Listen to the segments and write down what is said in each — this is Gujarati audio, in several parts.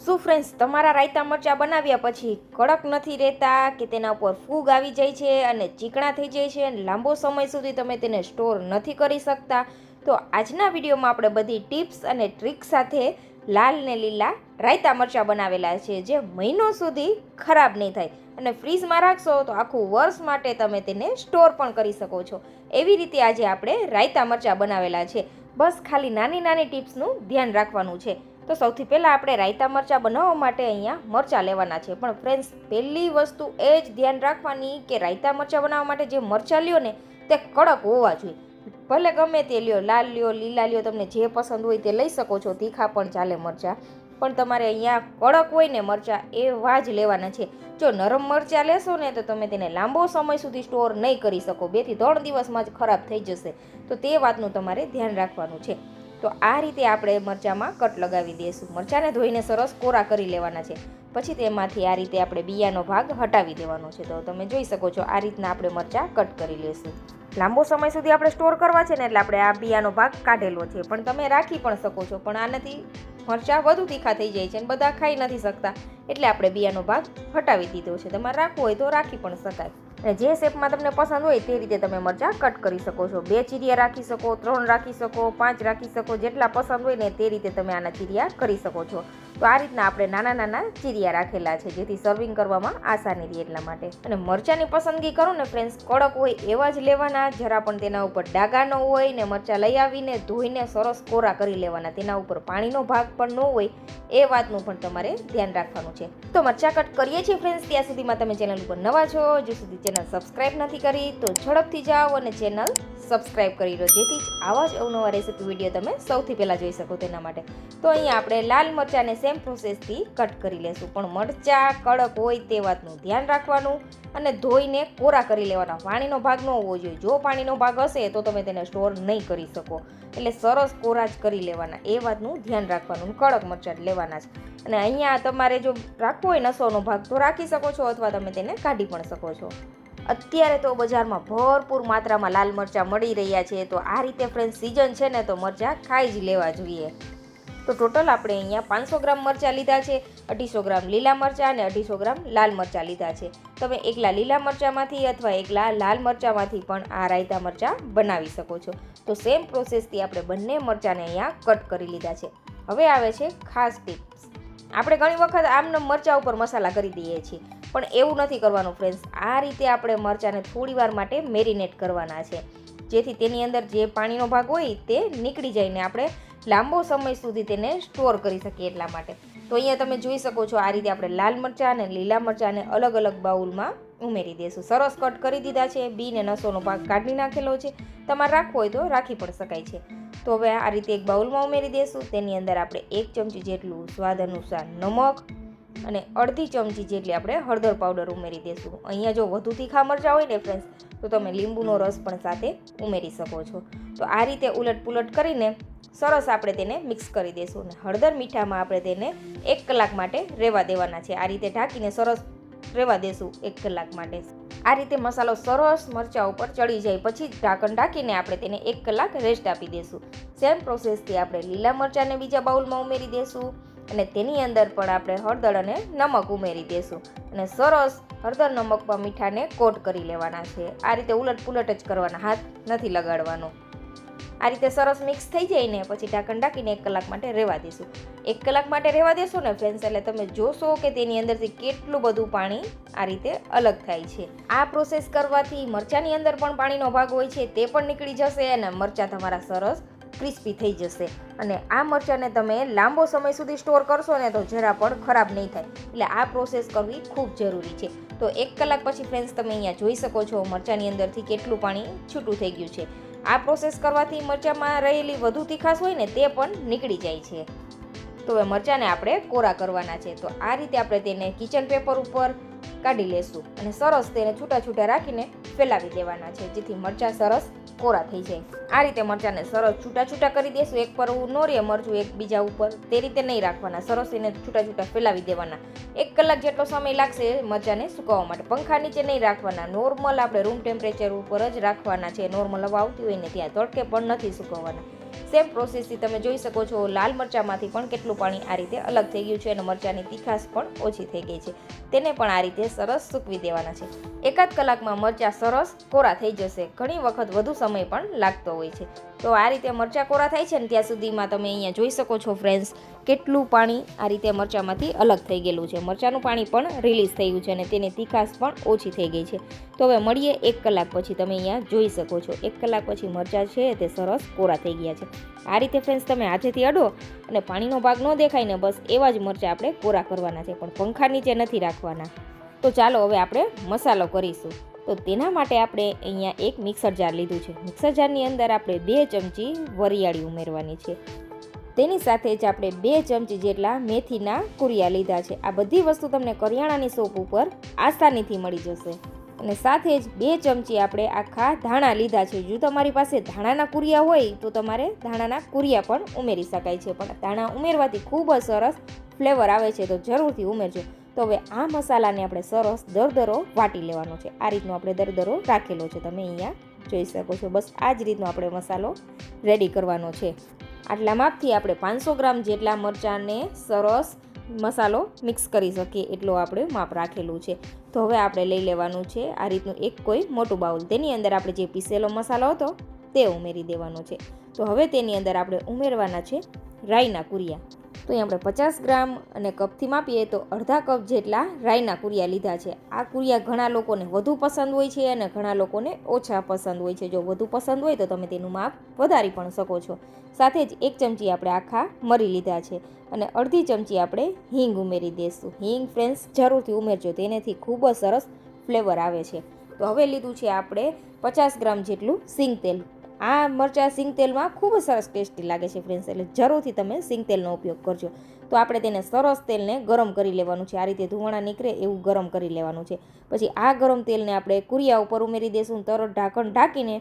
શું ફ્રેન્ડ્સ તમારા રાયતા મરચાં બનાવ્યા પછી કડક નથી રહેતા કે તેના ઉપર ફૂગ આવી જાય છે અને ચીકણા થઈ જાય છે અને લાંબો સમય સુધી તમે તેને સ્ટોર નથી કરી શકતા? તો આજના વિડીયોમાં આપણે બધી ટિપ્સ અને ટ્રિક સાથે લાલ ને લીલા રાયતા મરચાં બનાવેલા છે, જે મહિનો સુધી ખરાબ નહીં થાય. અને ફ્રીઝમાં રાખશો તો આખું વર્ષ માટે તમે તેને સ્ટોર પણ કરી શકો છો. એવી રીતે આજે આપણે રાયતા મરચાં બનાવેલા છે. બસ ખાલી નાની નાની ટિપ્સનું ધ્યાન રાખવાનું છે. તો સૌથી પહેલાં આપણે રાયતા મરચાં બનાવવા માટે અહીંયા મરચાં લેવાના છે. પણ ફ્રેન્ડ્સ પહેલી વસ્તુ એ જ ધ્યાન રાખવાની કે રાયતા મરચાં બનાવવા માટે જે મરચાં લ્યો ને, તે કડક હોવા જોઈએ. ભલે ગમે તે લ્યો, લાલ લ્યો, લીલા લ્યો, તમને જે પસંદ હોય તે લઈ શકો છો. તીખા પણ ચાલે મરચાં. પણ તમારે અહીંયા કડક હોય ને મરચાં એવા જ લેવાના છે. જો નરમ મરચાં લેશો ને, તો તમે તેને લાંબો સમય સુધી સ્ટોર નહીં કરી શકો. બેથી ત્રણ દિવસમાં જ ખરાબ થઈ જશે. તો તે વાતનું તમારે ધ્યાન રાખવાનું છે. તો આ રીતે આપણે મરચાંમાં કટ લગાવી દઈશું. મરચાંને ધોઈને સરસ કોરા કરી લેવાના છે. પછી તેમાંથી આ રીતે આપણે બિયાનો ભાગ હટાવી દેવાનો છે. તો તમે જોઈ શકો છો આ રીતના આપણે મરચાં કટ કરી લઈશું લાંબો સમય સુધી આપણે સ્ટોર કરવા છે ને એટલે આપણે આ બિયાનો ભાગ કાઢેલો છે. પણ તમે રાખી પણ શકો છો. પણ આનાથી મરચાં વધુ તીખા થઈ જાય છે અને બધા ખાઈ નથી શકતા. એટલે આપણે બિયાનો ભાગ હટાવી દીધો છે. તમારે રાખવો હોય તો રાખી પણ શકાય. અને જે શેપમાં તમને પસંદ હોય તે રીતે તમે મરચાં કટ કરી શકો છો. બે ચીરિયા રાખી શકો, ત્રણ રાખી શકો, પાંચ રાખી શકો, જેટલા પસંદ હોય ને તે રીતે તમે આના ચીરિયા કરી શકો છો. તો આ રીતના આપણે નાના નાના ચીરિયા રાખેલા છે, જેથી સર્વિંગ કરવામાં આસાની રહે એટલા માટે. અને મરચાંની પસંદગી કરો ને ફ્રેન્ડ્સ કડક હોય એવા જ લેવાના, જરા પણ તેના ઉપર ડાગા ન હોય ને મરચાં લઈ આવીને ધોઈને સરસ કોરા કરી લેવાના, તેના ઉપર પાણીનો ભાગ પણ ન હોય, એ વાતનું પણ તમારે ધ્યાન રાખવાનું છે. તો મરચાં કટ કરીએ છીએ ફ્રેન્ડ્સ ત્યાં સુધીમાં તમે ચેનલ ઉપર નવા છો જો સુધી ચેનલ સબસ્ક્રાઈબ નથી કરી, તો ઝડપથી જાઓ અને ચેનલ સબસ્ક્રાઇબ કરી લો જેથી જ આવા જ અવનવા રેસીપી વીડિયો તમે સૌથી પહેલાં જોઈ શકો તેના માટે. તો અહીંયા આપણે લાલ મરચાંને સેમ પ્રોસેસથી કટ કરી લેશું. પણ મરચાં, કડક હોય તે વાતનું ધ્યાન રાખવાનું અને ધોઈને કોરા કરી લેવાના. પાણીનો ભાગ ન હોવો જોઈએ. જો પાણીનો ભાગ હશે તો તમે તેને સ્ટોર નહીં કરી શકો. એટલે સરસ કોરા જ કરી લેવાના. એ વાતનું ધ્યાન રાખવાનું. કડક મરચાં લેવાના છે અને અહીંયા તમારે જો રાખવો હોય નસોનો ભાગ તો રાખી શકો છો અથવા તમે તેને કાઢી પણ શકો છો. અત્યારે તો બજારમાં ભરપૂર માત્રામાં લાલ મરચાં મળી રહ્યા છે. તો આ રીતે ફ્રેન્ડ સિઝન છે ને, તો મરચાં ખાઈ જ લેવા જોઈએ. તો ટોટલ આપણે અહીંયા પાંચસો ગ્રામ મરચાં લીધા છે, અઢીસો ગ્રામ લીલા મરચાં અને અઢીસો ગ્રામ લાલ મરચાં લીધા છે. તમે એકલા લીલા મરચાંમાંથી અથવા એકલા લાલ મરચાંમાંથી પણ આ રાયતા મરચાં બનાવી શકો છો. તો સેમ પ્રોસેસથી આપણે બંને મરચાંને અહીંયા કટ કરી લીધા છે. હવે આવે છે ખાસ ટીપ્સ આપણે ઘણી વખત આમને મરચાં ઉપર મસાલા કરી દઈએ છીએ. પણ એવું નથી કરવાનું ફ્રેન્ડ્સ આ રીતે આપણે મરચાંને થોડી વાર માટે મેરિનેટ કરવાના છે. જેથી તેની અંદર જે પાણીનો ભાગ હોય તે નીકળી જાય ને આપણે લાંબો સમય સુધી તેને સ્ટોર કરી શકીએ એટલા માટે. તો અહીંયા તમે જોઈ શકો છો આ રીતે આપણે લાલ મરચાં અને લીલા મરચાંને અલગ અલગ બાઉલમાં ઉમેરી દઈશું. સરસ કટ કરી દીધા છે, બી ને નસોનો ભાગ કાઢી નાખેલો છે. તમારે રાખવો હોય તો રાખી પણ શકાય છે. તો હવે આ રીતે એક બાઉલમાં ઉમેરી દઈશું. તેની અંદર આપણે એક ચમચી જેટલું સ્વાદ અનુસાર નમક અને અડધી ચમચી જેટલી આપણે હળદર પાવડર ઉમેરી દઈશું અહીંયા જો વધુ તીખા મરચાં હોય ને ફ્રેન્ડ્સ તો તમે લીંબુનો રસ પણ સાથે ઉમેરી શકો છો. તો આ રીતે ઉલટ પુલટ કરીને સરસ આપણે તેને મિક્સ કરી દઈશું અને હળદર મીઠામાં આપણે તેને એક કલાક માટે રહેવા દેવાના છે. આ રીતે ઢાંકીને સરસ રહેવા દેશું એક કલાક માટે. આ રીતે મસાલો સરસ મરચાં ઉપર ચડી જાય, પછી ઢાંકણ ઢાંકીને આપણે તેને એક કલાક રેસ્ટ આપી દઈશું સેમ પ્રોસેસથી આપણે લીલા મરચાંને બીજા બાઉલમાં ઉમેરી દઈશું અને તેની અંદર પણ આપણે હળદર અને નમક ઉમેરી દઈશું અને સરસ હળદર નમકમાં મીઠાને કોટ કરી લેવાના છે. આ રીતે ઉલટ પુલટ જ કરવાના, હાથ નથી લગાડવાનો. આ રીતે સરસ મિક્સ થઈ જાય પછી ઢાંકણ ઢાંકીને એક કલાક માટે રહેવા દઈશું એક કલાક માટે રહેવા દેશો ને ફ્રેન્ડ્સ એટલે તમે જોશો કે તેની અંદરથી કેટલું બધું પાણી આ રીતે અલગ થાય છે. આ પ્રોસેસ કરવાથી મરચાંની અંદર પણ પાણીનો ભાગ હોય છે, તે પણ નીકળી જશે અને મરચાં તમારા સરસ ક્રિસ્પી થઈ જશે. અને આ મરચાંને તમે લાંબો સમય સુધી સ્ટોર કરશો ને તો જરા પણ ખરાબ નહીં થાય. એટલે આ પ્રોસેસ કરવી ખૂબ જરૂરી છે. તો એક કલાક પછી ફ્રેન્ડ્સ, તમે અહીંયા જોઈ શકો છો મરચાંની અંદરથી કેટલું પાણી છૂટું થઈ ગયું છે. આ પ્રોસેસ કરવાથી મરચાંમાં રહેલી વધુ તીખાશ હોય ને તે પણ નીકળી જાય છે. તો હવે મરચાંને આપણે કોરા કરવાના છે. તો આ રીતે આપણે તેને કિચન પેપર ઉપર કાઢી લેશું અને સરસ તેને છૂટા છૂટા રાખીને ફેલાવી દેવાના છે, જેથી મરચાં સરસ કોરા થઈ જાય. આ રીતે મરચાંને સરસ છૂટા છૂટા કરી દેશું. એક પર નો રે મરચું, એક બીજા ઉપર. તે રીતે નહીં રાખવાના. સરસ એને છૂટા છૂટા ફેલાવી દેવાના. એક કલાક જેટલો સમય લાગશે મરચાંને સુકાવવા માટે. પંખા નીચે નહીં રાખવાના. નોર્મલ આપણે રૂમ ટેમ્પરેચર ઉપર જ રાખવાના છે. નોર્મલ હવા આવતી હોય ને ત્યાં તડકે પણ નથી સુકવવાના. સેમ પ્રોસેસથી તમે જોઈ શકો છો, લાલ મરચાંમાંથી પણ કેટલું પાણી આ રીતે અલગ થઈ ગયું છે અને મરચાંની તીખાશ પણ ઓછી થઈ ગઈ છે. તેને પણ આ રીતે સરસ સૂકવી દેવાના છે. એકાદ કલાકમાં મરચાં સરસ કોરા થઈ જશે. ઘણી વખત વધુ સમય પણ લાગતો હોય છે. તો આ રીતે મરચાં કોરા થાય છે ને ત્યાં સુધીમાં તમે અહીંયા જોઈ શકો છો ફ્રેન્ડ્સ કેટલું પાણી આ રીતે મરચાંમાંથી અલગ થઈ ગયેલું છે. મરચાંનું પાણી પણ રિલીઝ થયું છે અને તેની તીખાશ પણ ઓછી થઈ ગઈ છે. તો હવે મળીએ એક કલાક પછી, તમે અહીંયા જોઈ શકો છો. એક કલાક પછી મરચાં છે તે સરસ કોરા થઈ ગયા છે. આ રીતે ફ્રેન્ડ્સ તમે હાથેથી અડો અને પાણીનો ભાગ ન દેખાય ને બસ એવા જ મરચાં આપણે કોરા કરવાના છે, પણ પંખા નીચે નથી રાખવાના. તો ચાલો હવે આપણે મસાલો કરીશું. તો તેના માટે આપણે અહીંયા એક મિક્સર જાર લીધું છે. મિક્સર જારની અંદર આપણે બે ચમચી વરિયાળી ઉમેરવાની છે. તેની સાથે જ આપણે બે ચમચી જેટલા મેથીના કુરિયા લીધા છે. આ બધી વસ્તુ તમને કરિયાણાની સોપ ઉપર આસાનીથી મળી જશે. અને સાથે જ બે ચમચી આપણે આખા ધાણા લીધા છે. જો તમારી પાસે ધાણાના કુરિયા હોય, તો તમારે ધાણાના કુરિયા પણ ઉમેરી શકાય છે. પણ ધાણા ઉમેરવાથી ખૂબ જ સરસ ફ્લેવર આવે છે, તો જરૂરથી ઉમેરજો. તો હવે આ મસાલાને આપણે સરસ દરદરો વાટી લેવાનો છે. આ રીતનો આપણે દરદરો રાખેલો છે. તમે અહીંયા જોઈ શકો છો. બસ આ જ રીતનો આપણે મસાલો રેડી કરવાનો છે. આટલા માપથી આપણે પાંચસો ગ્રામ જેટલા મરચાંને સરસ મસાલો મિક્સ કરી શકીએ એટલો આપણે માપ રાખેલું છે. તો હવે આપણે લઈ લેવાનું છે આ રીતનું એક કોઈ મોટું બાઉલ. તેની અંદર આપણે જે પીસેલો મસાલો હતો તે ઉમેરી દેવાનો છે. તો હવે તેની અંદર આપણે ઉમેરવાના છે રાઈના કુરિયા. તો એ આપણે પચાસ ગ્રામ અને કપથી માપીએ તો અડધા કપ જેટલા રાઈના કુરિયા લીધા છે. આ કુરિયા ઘણા લોકોને વધુ પસંદ હોય છે અને ઘણા લોકોને ઓછા પસંદ હોય છે. જો વધુ પસંદ હોય તો તમે તેનું માપ વધારી પણ શકો છો. સાથે જ એક ચમચી આપણે આખા મરી લીધા છે અને અડધી ચમચી આપણે હિંગ ઉમેરી દઈશું. હિંગ ફ્રેન્ડ્સ, જરૂરથી ઉમેરજો, તેનાથી ખૂબ જ સરસ ફ્લેવર આવે છે. તો હવે લીધું છે આપણે પચાસ ગ્રામ જેટલું સિંગ તેલ. આ મરચાં સિંગ તેલમાં ખૂબ સરસ ટેસ્ટી લાગે છે ફ્રેન્ડ્સ એટલે જરૂરથી તમે સિંગ તેલનો ઉપયોગ કરજો. તો આપણે તેને સરસ તેલને ગરમ કરી લેવાનું છે. આ રીતે ધુવાણા નીકળે એવું ગરમ કરી લેવાનું છે. પછી આ ગરમ તેલને આપણે કુરિયા ઉપર ઉમેરી દઈશું તરત ઢાંકણ ઢાંકીને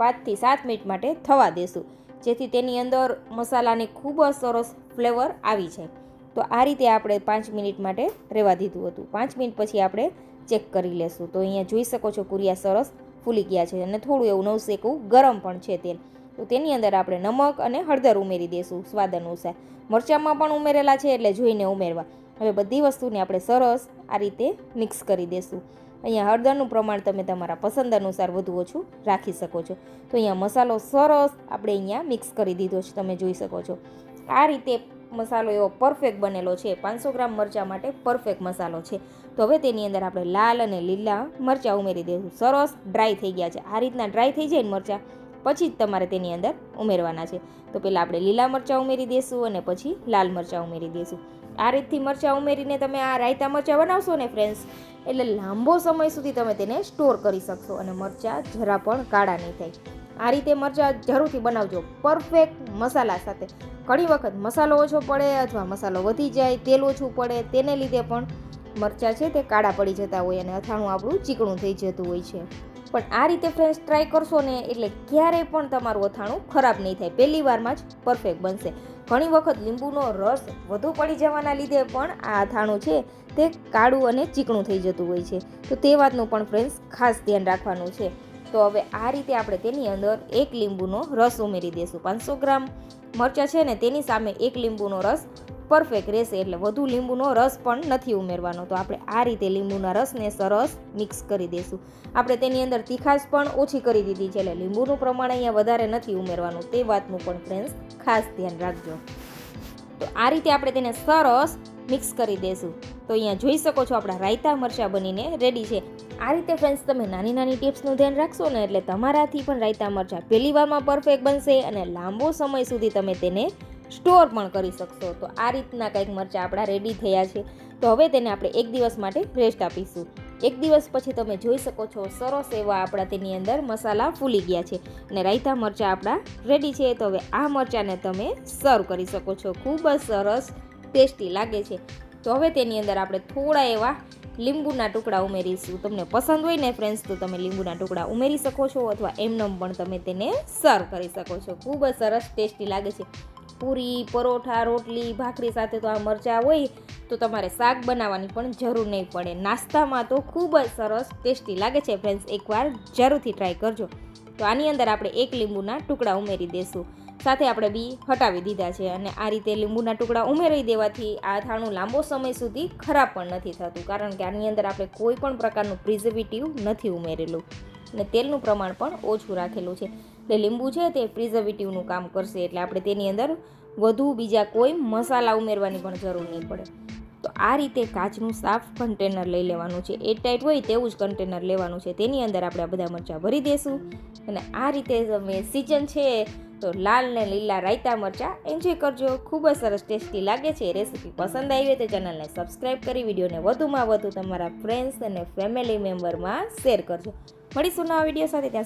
પાંચથી સાત મિનિટ માટે થવા દેશું. જેથી તેની અંદર મસાલાની ખૂબ જ સરસ ફ્લેવર આવી જાય. તો આ રીતે આપણે પાંચ મિનિટ માટે રહેવા દીધું હતું. પાંચ મિનિટ પછી આપણે ચેક કરી લેશું. તો અહીંયા જોઈ શકો છો કુરિયા સરસ ફૂલી ગયા છે અને થોડું એવું નવસેકું ગરમ પણ છે તેલ. તો તેની અંદર આપણે નમક અને હળદર ઉમેરી દઈશું સ્વાદ અનુસાર. મરચાંમાં પણ ઉમેરેલા છે એટલે જોઈને ઉમેરવા. હવે બધી વસ્તુને આપણે સરસ આ રીતે મિક્સ કરી દઈશું અહીંયા હળદરનું પ્રમાણ તમે તમારા પસંદ અનુસાર વધુ ઓછું રાખી શકો છો. તો અહીંયા મસાલો સરસ આપણે અહીંયા મિક્સ કરી દીધો છે, તમે જોઈ શકો છો. આ રીતે મસાલો એવો પરફેક્ટ બનેલો છે. પાંચસો ગ્રામ મરચાં માટે પરફેક્ટ મસાલો છે. તો હવે તેની અંદર આપણે લાલ અને લીલા મરચાં ઉમેરી દઈશું સરસ ડ્રાય થઈ ગયા છે. આ રીતના ડ્રાય થઈ જાય ને મરચાં, પછી જ તમારે તેની અંદર ઉમેરવાના છે. તો પહેલાં આપણે લીલા મરચાં ઉમેરી દઈશું અને પછી લાલ મરચાં ઉમેરી દઈશું આ રીતથી મરચાં ઉમેરીને તમે આ રાયતા મરચાં બનાવશો ને ફ્રેન્ડ્સ એટલે લાંબો સમય સુધી તમે તેને સ્ટોર કરી શકશો અને મરચાં જરા પણ કાળા નહીં થાય. આ રીતે મરચાં જરૂરથી બનાવજો. પરફેક્ટ મસાલા સાથે. ઘણી વખત મસાલો ઓછો પડે અથવા મસાલો વધી જાય, તેલ ઓછું પડે, તેને લીધે પણ મરચાં છે તે કાળા પડી જતા હોય અને અથાણું આપણું ચીકણું થઈ જતું હોય છે. પણ આ રીતે ફ્રેન્ડ્સ ટ્રાય કરશો ને એટલે ક્યારેય પણ તમારું અથાણું ખરાબ નહીં થાય. પહેલી વારમાં જ પરફેક્ટ બનશે. ઘણી વખત લીંબુનો રસ વધુ પડી જવાના લીધે પણ આ અથાણું છે તે કાળું અને ચીકણું થઈ જતું હોય છે. તો તે વાતનું પણ ફ્રેન્ડ્સ ખાસ ધ્યાન રાખવાનું છે. તો હવે આ રીતે આપણે તેની અંદર એક લીંબુનો રસ ઉમેરી દઈશું. પાંચસો ગ્રામ મરચાં છે ને તેની સામે એક લીંબુનો રસ પરફેક્ટ રહેશે. એટલે વધુ લીંબુનો રસ પણ નથી ઉમેરવાનો. તો આપણે આ રીતે લીંબુના રસને સરસ મિક્સ કરી દઈશું. આપણે તેની અંદર તીખાશ પણ ઓછી કરી દીધી છે. એટલે લીંબુનું પ્રમાણ અહીંયા વધારે નથી ઉમેરવાનું. તે વાતનું પણ ફ્રેન્ડ્સ ખાસ ધ્યાન રાખજો. તો આ રીતે આપણે તેને સરસ મિક્સ કરી દઈશું. તો અહીંયા જોઈ શકો છો, આપણા રાયતા મરચાં બનીને રેડી છે. આ રીતે ફ્રેન્ડ્સ તમે નાની નાની ટિપ્સનું ધ્યાન રાખશો ને એટલે તમારાથી પણ રાયતા મરચાં પહેલી વારમાં પરફેક્ટ બનશે અને લાંબો સમય સુધી તમે તેને સ્ટોર પણ કરી શકશો. તો આ રીતના કંઈક મરચાં આપણા રેડી થયા છે. તો હવે તેને આપણે એક દિવસ માટે રેસ્ટ આપીશું. એક દિવસ પછી તમે જોઈ શકો છો, સરસ એવા આપણા તેની અંદર મસાલા ફૂલી ગયા છે અને રાયતા મરચાં આપણા રેડી છે. તો હવે આ મરચાંને તમે સર્વ કરી શકો છો. ખૂબ જ સરસ, ટેસ્ટી લાગે છે. તો હવે તેની અંદર આપણે થોડા એવા લીંબુના ટુકડા ઉમેરીશું. તમને પસંદ હોય ને ફ્રેન્ડ્સ તો તમે લીંબુના ટુકડા ઉમેરી શકો છો અથવા એમનેમ પણ તમે તેને સર્વ કરી શકો છો. ખૂબ જ સરસ ટેસ્ટી લાગે છે. પૂરી, પરોઠા, રોટલી, ભાખરી સાથે તો આ મરચાં હોય, તો તમારે શાક બનાવવાની પણ જરૂર નહીં પડે. નાસ્તામાં તો ખૂબ જ સરસ ટેસ્ટી લાગે છે ફ્રેન્ડ્સ એકવાર જરૂરથી ટ્રાય કરજો. તો આની અંદર આપણે એક લીંબુના ટુકડા ઉમેરી દઈશું સાથે આપણે બી હટાવી દીધા છે અને આ રીતે લીંબુના ટુકડા ઉમેરી દેવાથી આ થાણું લાંબો સમય સુધી ખરાબ પણ નથી થતું, કારણ કે આની અંદર આપણે કોઈ પણ પ્રકારનું પ્રિઝર્વેટિવ નથી ઉમેરેલું અને તેલનું પ્રમાણ પણ ઓછું રાખેલું છે. એટલે લીંબુ છે તે પ્રિઝર્વેટિવનું કામ કરશે એટલે આપણે તેની અંદર વધુ બીજા કોઈ મસાલા ઉમેરવાની પણ જરૂર નહીં પડે. તો આ રીતે કાચનું સાફ કન્ટેનર લઈ લેવાનું છે. એ ટાઈટ હોય તેવું જ કન્ટેનર લેવાનું છે. તેની અંદર આપણે આ બધા મરચાં ભરી દઈશું અને આ રીતે તમે સિઝન છે તો લાલ ને લીલા રાયતા મરચાં એન્જોય કરજો. ખૂબ જ સરસ ટેસ્ટી લાગે છે. રેસીપી પસંદ આવી હોય તો ચેનલને સબસ્ક્રાઈબ કરી, વિડીયોને વધુમાં વધુ તમારા ફ્રેન્ડ્સ અને ફેમિલી મેમ્બરમાં શેર કરજો. મળીશું નવા વીડિયો સાથે. ત્યાં